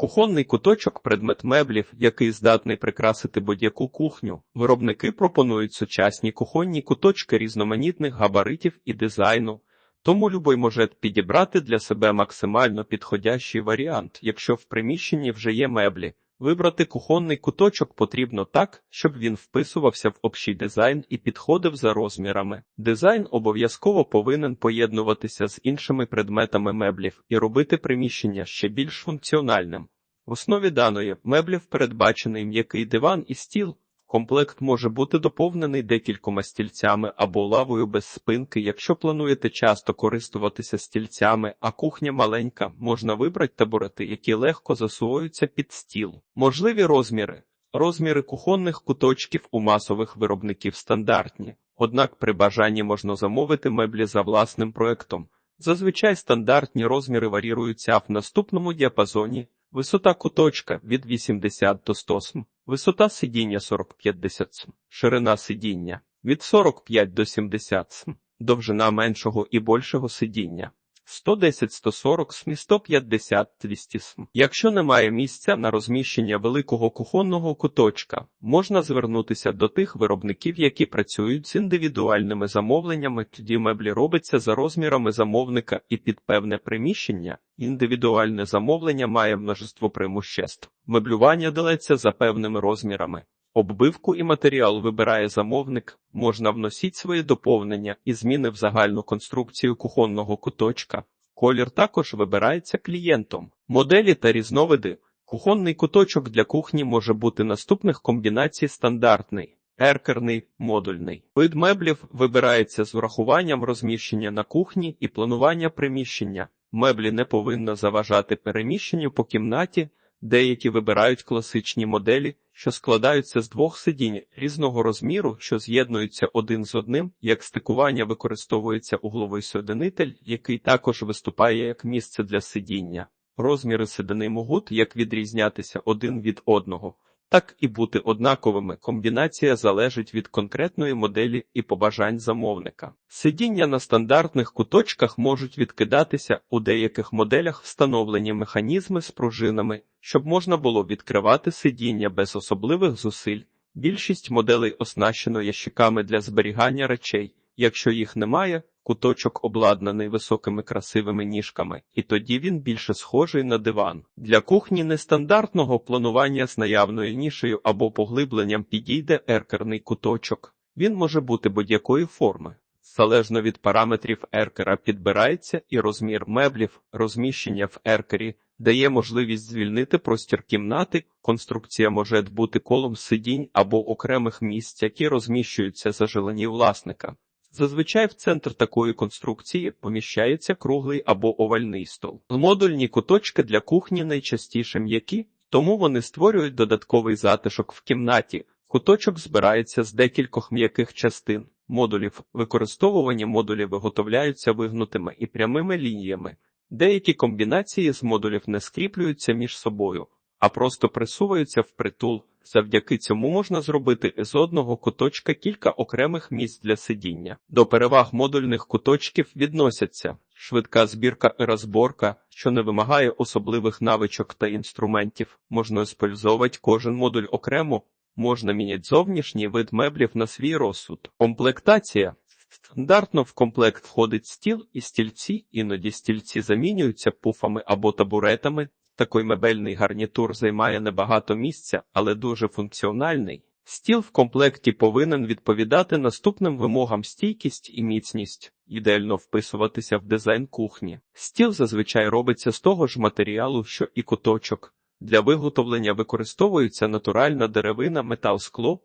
Кухонний куточок предмет меблів, який здатний прикрасити будь-яку кухню. Виробники пропонують сучасні кухонні куточки різноманітних габаритів і дизайну. Тому любой може підібрати для себе максимально підходящий варіант, якщо в приміщенні вже є меблі. Вибрати кухонний куточок потрібно так, щоб він вписувався в общий дизайн і підходив за розмірами. Дизайн обов'язково повинен поєднуватися з іншими предметами меблів і робити приміщення ще більш функціональним. В основі даної меблів передбачений м'який диван і стіл. Комплект може бути доповнений декількома стільцями або лавою без спинки. Якщо плануєте часто користуватися стільцями, а кухня маленька, можна вибрати табурети, які легко засуваються під стіл. Можливі розміри. Розміри кухонних куточків у масових виробників стандартні, однак при бажанні можна замовити меблі за власним проектом. Зазвичай стандартні розміри варіруються в наступному діапазоні. Висота куточка від 80 до 100 см, висота сидіння 40-50 см, ширина сидіння від 45 до 70 см, довжина меншого і більшого сидіння 110-140 см, 150-200 см. Якщо немає місця на розміщення великого кухонного куточка, можна звернутися до тих виробників, які працюють з індивідуальними замовленнями. Тоді меблі робиться за розмірами замовника і під певне приміщення. Індивідуальне замовлення має множество преимуществ. Меблювання делиться за певними розмірами. Оббивку і матеріал вибирає замовник, можна вносити свої доповнення і зміни в загальну конструкцію кухонного куточка. Колір також вибирається клієнтом. Моделі та різновиди. Кухонний куточок для кухні може бути наступних комбінацій стандартний, еркерний, модульний. Вид меблів вибирається з урахуванням розміщення на кухні і планування приміщення. Меблі не повинно заважати переміщенню по кімнаті, деякі вибирають класичні моделі, що складаються з двох сидінь різного розміру, що з'єднуються один з одним, як стикування використовується угловий соединитель, який також виступає як місце для сидіння. Розміри сидини могут як відрізнятися один від одного, так і бути однаковими. Комбінація залежить від конкретної моделі і побажань замовника. Сидіння на стандартних куточках можуть відкидатися у деяких моделях встановлені механізми з пружинами, щоб можна було відкривати сидіння без особливих зусиль. Більшість моделей оснащено ящиками для зберігання речей. Якщо їх немає, куточок обладнаний високими красивими ніжками, і тоді він більше схожий на диван. Для кухні нестандартного планування з наявною нішею або поглибленням підійде еркерний куточок. Він може бути будь-якої форми. Залежно від параметрів еркера підбирається і розмір меблів, розміщення в еркері дає можливість звільнити простір кімнати. Конструкція може бути колом сидінь або окремих місць, які розміщуються за желані власника. Зазвичай в центр такої конструкції поміщається круглий або овальний стол. Модульні куточки для кухні найчастіше м'які, тому вони створюють додатковий затишок в кімнаті. Куточок збирається з декількох м'яких частин модулів. Використовувані модулі виготовляються вигнутими і прямими лініями. Деякі комбінації з модулів не скріплюються між собою, а просто присуваються в притул. Завдяки цьому можна зробити з одного куточка кілька окремих місць для сидіння. До переваг модульних куточків відносяться швидка збірка і розборка, що не вимагає особливих навичок та інструментів. Можна использовувати кожен модуль окремо, можна міняти зовнішній вид меблів на свій розсуд. Комплектація Стандартно в комплект входить стіл і стільці, іноді стільці замінюються пуфами або табуретами. Такий мебельний гарнітур займає небагато місця, але дуже функціональний. Стіл в комплекті повинен відповідати наступним вимогам стійкість і міцність, ідеально вписуватися в дизайн кухні. Стіл зазвичай робиться з того ж матеріалу, що і куточок. Для виготовлення використовується натуральна деревина, метал скло,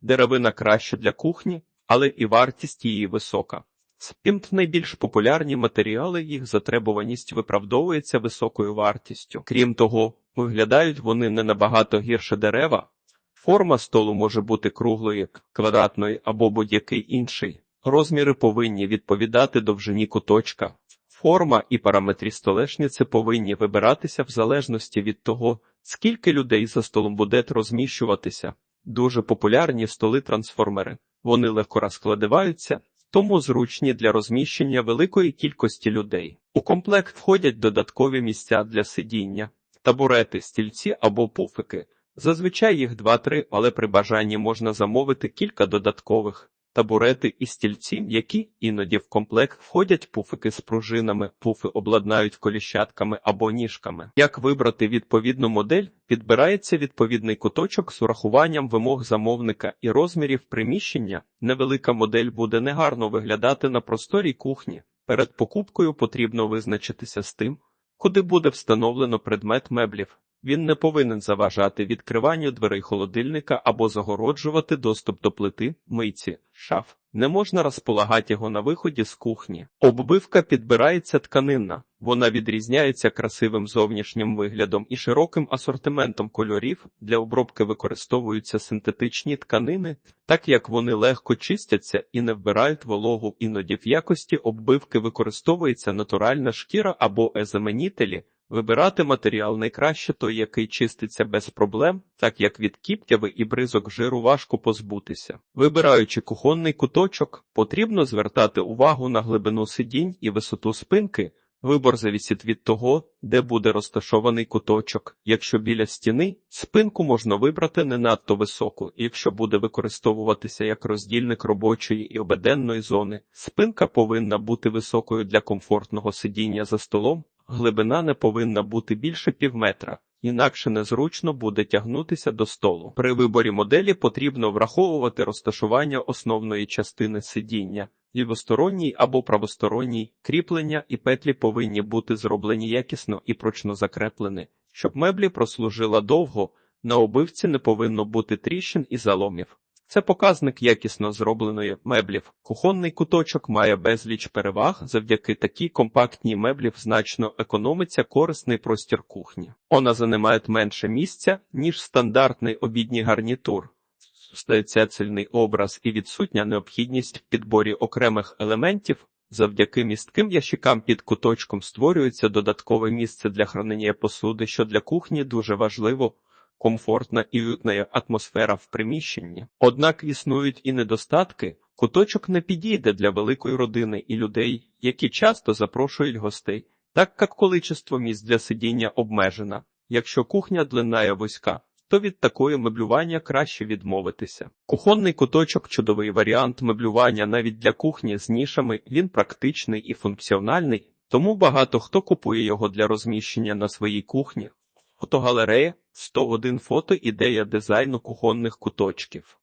деревина краще для кухні, але і вартість її висока. Спімт найбільш популярні матеріали, їх затребуваність виправдовується високою вартістю. Крім того, виглядають вони не набагато гірше дерева. Форма столу може бути круглою, квадратною або будь-який інший. Розміри повинні відповідати довжині куточка. Форма і параметрі столешниці повинні вибиратися в залежності від того, скільки людей за столом буде розміщуватися. Дуже популярні столи-трансформери. Вони легко розкладаються, тому зручні для розміщення великої кількості людей. У комплект входять додаткові місця для сидіння. табурети, стільці або пуфики. Зазвичай їх 2-3, але при бажанні можна замовити кілька додаткових. Табурети і стільці, які іноді в комплект входять пуфики з пружинами, пуфи обладнають коліщатками або ніжками. Як вибрати відповідну модель, підбирається відповідний куточок з урахуванням вимог замовника і розмірів приміщення. Невелика модель буде негарно виглядати на просторій кухні. Перед покупкою потрібно визначитися з тим, куди буде встановлено предмет меблів. Він не повинен заважати відкриванню дверей холодильника або загороджувати доступ до плити, мийці, шаф. Не можна розполагати його на виході з кухні. Оббивка підбирається тканинна. Вона відрізняється красивим зовнішнім виглядом і широким асортиментом кольорів. Для обробки використовуються синтетичні тканини, так як вони легко чистяться і не вбирають вологу. Іноді в якості оббивки використовується натуральна шкіра або езаменітелі. Вибирати матеріал найкраще той, який чиститься без проблем, так як від кіптяви і бризок жиру важко позбутися. Вибираючи кухонний куточок, потрібно звертати увагу на глибину сидінь і висоту спинки. Вибор завісить від того, де буде розташований куточок. Якщо біля стіни, спинку можна вибрати не надто високу, якщо буде використовуватися як роздільник робочої і обеденної зони, спинка повинна бути високою для комфортного сидіння за столом, глибина не повинна бути більше півметра. Інакше незручно буде тягнутися до столу. При виборі моделі потрібно враховувати розташування основної частини сидіння, лівосторонній або правосторонній кріплення і петлі повинні бути зроблені якісно і прочно закреплені. Щоб меблі прослужила довго, на обивці не повинно бути тріщин і заломів. Це показник якісно зробленої меблів. Кухонний куточок має безліч переваг. Завдяки такій компактній меблів значно економиться корисний простір кухні. Вона займає менше місця, ніж стандартний обідній гарнітур. Стається цільний образ і відсутня необхідність в підборі окремих елементів. Завдяки містким ящикам під куточком створюється додаткове місце для хранення посуди, що для кухні дуже важливо комфортна і уютна атмосфера в приміщенні. Однак існують і недостатки. Куточок не підійде для великої родини і людей, які часто запрошують гостей, так як количество місць для сидіння обмежено. Якщо кухня длинна вузька, то від такої меблювання краще відмовитися. Кухонний куточок чудовий варіант меблювання навіть для кухні з нішами, він практичний і функціональний, тому багато хто купує його для розміщення на своїй кухні. Фотогалерея 101 фото ідея дизайну кухонних куточків.